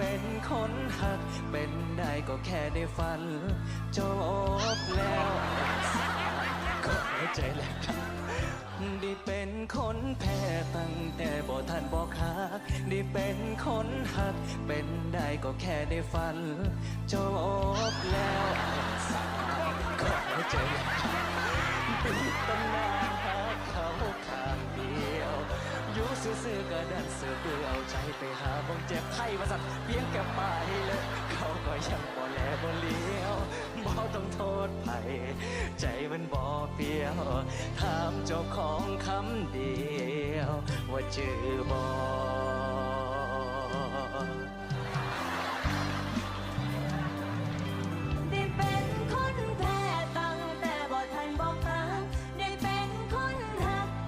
ป็นคนหักเป็นได้ก็แค่ได้ฝันจบแล้วขอใจแลกครับได้เป็นคนแพ้ตั้งแต่บ่ทันบอกหาด้เป็นคนหัก เป็นได้ก็แค่ได้ฝัน จบแล้วขอใจแลกครับปิดตำนาน ซื้อๆก็ดันเสือเบื่อเอาใจไปหาบงเจ็บไข้มาสัตว์เพียงแค่ไปเลย เขาก็ยังบ่แลบ่เลี้ยวบ่ต้องโทษไผใจมันบ่เปรี้ยว ถามเจ้าของคำเดียว ว่าจือ